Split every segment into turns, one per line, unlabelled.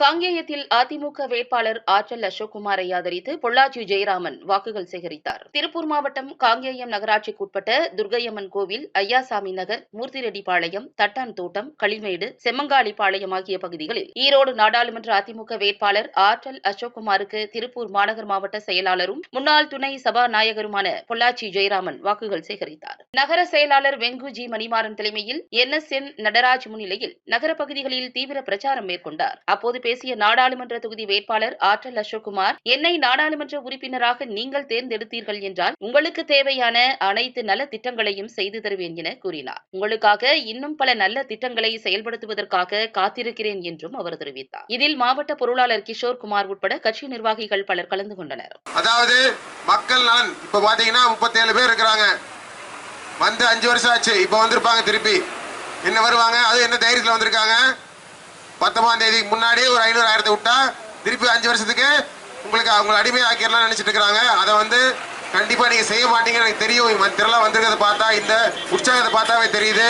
காங்கேயத்தில் அதிமுக வேட்பாளர் ஆற்றல் அசோக்குமாரை ஆதரித்து பொள்ளாச்சி ஜெயராமன் வாக்குகள் சேகரித்தார். திருப்பூர் மாவட்டம் காங்கேயம் நகராட்சிக்குட்பட்ட துர்கையம்மன் கோவில் ஐயாசாமி நகர் மூர்த்திரெட்டிப்பாளையம் தட்டான் தோட்டம் களிமேடு செம்மங்காளிப்பாளையம் ஆகிய பகுதிகளில் ஈரோடு நாடாளுமன்ற அதிமுக வேட்பாளர் ஆற்றல் அசோக்குமாருக்கு திருப்பூர் மாநகர் மாவட்ட செயலாளரும் முன்னாள் துணை சபாநாயகருமான பொள்ளாச்சி ஜெயராமன் வாக்குகள் சேகரித்தார். நகர செயலாளர் வெங்கு ஜி மணிமாறன் தலைமையில் என் எஸ் என் நடராஜ் முன்னிலையில் நகர பகுதிகளில் தீவிர பிரச்சாரம் மேற்கொண்டார். அப்போது பேசிய நாடாளுமன்ற தொகுதி வேட்பாளர் ஆற்றல் அசோக்குமார் என்னை நாடாளுமன்ற உறுப்பினராக நீங்கள் தேர்ந்தெடுத்தீர்கள் என்றால் உங்களுக்கு தேவையான அனைத்து நல திட்டங்களையும் செய்து தருவேன் என கூறினார். உங்களுக்காக இன்னும் பல நல்ல திட்டங்களை செயல்படுத்துவதற்காக காத்திருக்கிறேன் என்றும் அவர் தெரிவித்தார். இதில் மாவட்ட பொருளாளர் கிஷோர் குமார் உட்பட கட்சி நிர்வாகிகள் பலர் கலந்து கொண்டனர்.
அதாவது மக்கள் நலன். இப்ப பாத்தீங்கன்னா முப்பத்தி ஏழு பேர் இருக்கிறாங்க. வந்து அஞ்சு வருஷம் ஆச்சு. இப்ப வந்திருப்பாங்க திருப்பி. என்ன வருவாங்க? அது என்ன தைரியத்தில் வந்திருக்காங்க? பத்தொன்பதாம் தேதிக்கு முன்னாடி ஒரு ஐநூறு ஆயிரத்தை விட்டா திருப்பி அஞ்சு வருஷத்துக்கு உங்களுக்கு அவங்களை அடிமை ஆக்கிடலாம் நினைச்சிட்டு இருக்கிறாங்க. அதை வந்து கண்டிப்பாக நீங்கள் செய்ய மாட்டீங்கன்னு எனக்கு தெரியும். இவங்க திரளா வந்திருக்கிறத பார்த்தா இந்த உற்சாகத்தை பார்த்தாவே தெரியுது.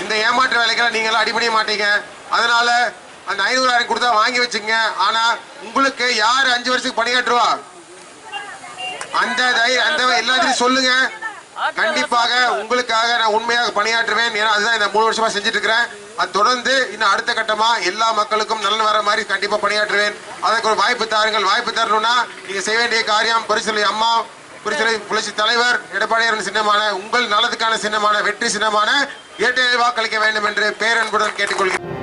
இந்த ஏமாற்று வேலைக்கெல்லாம் நீங்களாம் அடிபடிய மாட்டீங்க. அதனால அந்த ஐநூறாயிரம் கொடுத்தா வாங்கி வச்சுங்க ஆனால் உங்களுக்கு யார் அஞ்சு வருஷத்துக்கு பணியாற்றுவா? அந்த தை- அந்த எல்லாத்தையும் சொல்லுங்கள் கண்டிப்பாக உங்களுக்காக நான் உண்மையாக பணியாற்றுவேன். ஏன்னா அதுதான் இந்த மூணு வருஷமா செஞ்சுட்டு இருக்கிறேன் அது தொடர்ந்து இன்னும் அடுத்த கட்டமா எல்லா மக்களுக்கும் நலன் வர மாதிரி கண்டிப்பா பணியாற்றுவேன். அதற்கு ஒரு வாய்ப்பு தாருங்கள். வாய்ப்பு தரணும்னா நீங்க செய்ய வேண்டிய காரியம் புரிசலை அம்மா புரிசலை புரட்சி தலைவர் எடப்பாடியாரின் சின்னமான உங்கள் நலத்துக்கான சின்னமான வெற்றி சின்னமான இரட்டை வாக்களிக்க வேண்டும் என்று பேரன்புடன் கேட்டுக்கொள்கிறேன்.